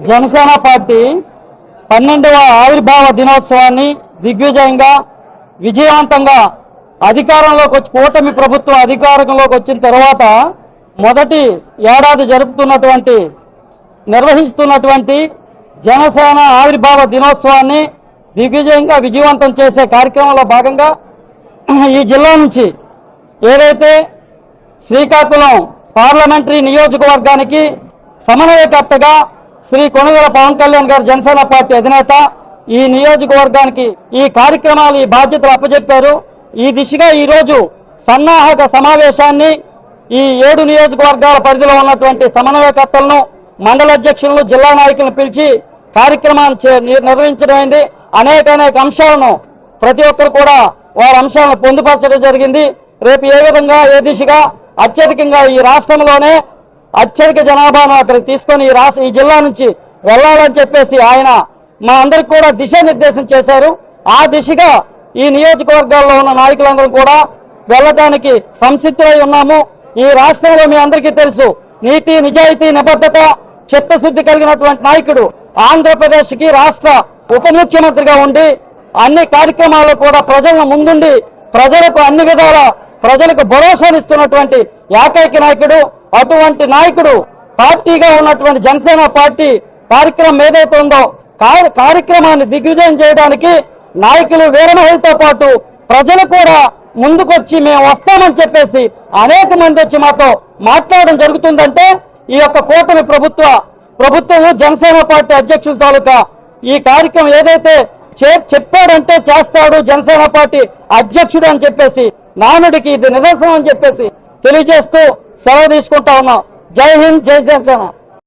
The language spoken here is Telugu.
జనసేన పార్టీ పన్నెండవ ఆవిర్భావ దినోత్సవాన్ని దిగ్విజయంగా విజయవంతంగా అధికారంలోకి వచ్చి కూటమి ప్రభుత్వం అధికారంలోకి వచ్చిన తర్వాత మొదటి ఏడాది జరుపుతున్నటువంటి నిర్వహిస్తున్నటువంటి జనసేన ఆవిర్భావ దినోత్సవాన్ని దిగ్విజయంగా విజయవంతం చేసే కార్యక్రమంలో భాగంగా ఈ జిల్లా నుంచి ఏదైతే శ్రీకాకుళం పార్లమెంటరీ నియోజకవర్గానికి సమన్వయకర్తగా శ్రీ కొనుగోల పవన్ కళ్యాణ్ గారు జనసేన పార్టీ అధినేత ఈ నియోజకవర్గానికి ఈ కార్యక్రమాలు ఈ బాధ్యతలు అప్పచెప్పారు. ఈ దిశగా ఈ రోజు సన్నాహక సమావేశాన్ని ఈ ఏడు నియోజకవర్గాల పరిధిలో ఉన్నటువంటి సమన్వయకర్తలను మండల అధ్యక్షులను జిల్లా నాయకులను పిలిచి కార్యక్రమాన్ని చే- నిర్వహించడమైంది అనేక అనేక అంశాలను ప్రతి ఒక్కరు కూడా వారి అంశాలను పొందుపరచడం జరిగింది. రేపు ఏ విధంగా ఏ దిశగా అత్యధికంగా ఈ రాష్ట్రంలోనే అత్యధిక జనాభాను అక్కడికి తీసుకొని ఈ రాష్ట్ర ఈ జిల్లా నుంచి వెళ్ళాలని చెప్పేసి ఆయన మా అందరికి కూడా దిశానిర్దేశం చేశారు. ఆ దిశగా ఈ నియోజకవర్గాల్లో ఉన్న నాయకులందరూ కూడా వెళ్ళటానికి సంసిద్ధులై ఉన్నాము. ఈ రాష్ట్రంలో మీ అందరికీ తెలుసు నీతి నిజాయితీ నిబద్ధత చిత్తశుద్ధి కలిగినటువంటి నాయకుడు ఆంధ్రప్రదేశ్కి రాష్ట్ర ఉప ముఖ్యమంత్రిగా ఉండి అన్ని కార్యక్రమాల్లో కూడా ప్రజలను ముందుండి ప్రజలకు అన్ని విధాల ప్రజలకు భరోసానిస్తున్నటువంటి ఏకైక నాయకుడు అటువంటి నాయకుడు పార్టీగా ఉన్నటువంటి జనసేన పార్టీ కార్యక్రమం ఏదైతే ఉందో కార్యక్రమాన్ని దిగ్విజయం చేయడానికి నాయకులు వీరమహిళతో పాటు ప్రజలు కూడా ముందుకొచ్చి మేము వస్తామని చెప్పేసి అనేక మంది వచ్చి మాతో మాట్లాడడం జరుగుతుందంటే ఈ యొక్క కూటమి ప్రభుత్వ ప్రభుత్వము జనసేన పార్టీ అధ్యక్షుల తాలూకా ఈ కార్యక్రమం ఏదైతే చే- చెప్పాడంటే చేస్తాడు జనసేన పార్టీ అధ్యక్షుడు అని చెప్పేసి నానుడికి ఇది నిదర్శనం అని చెప్పేసి తెలియజేస్తూ సెలవు తీసుకుంటా ఉన్నాం. జై హింద్ జై జనసేన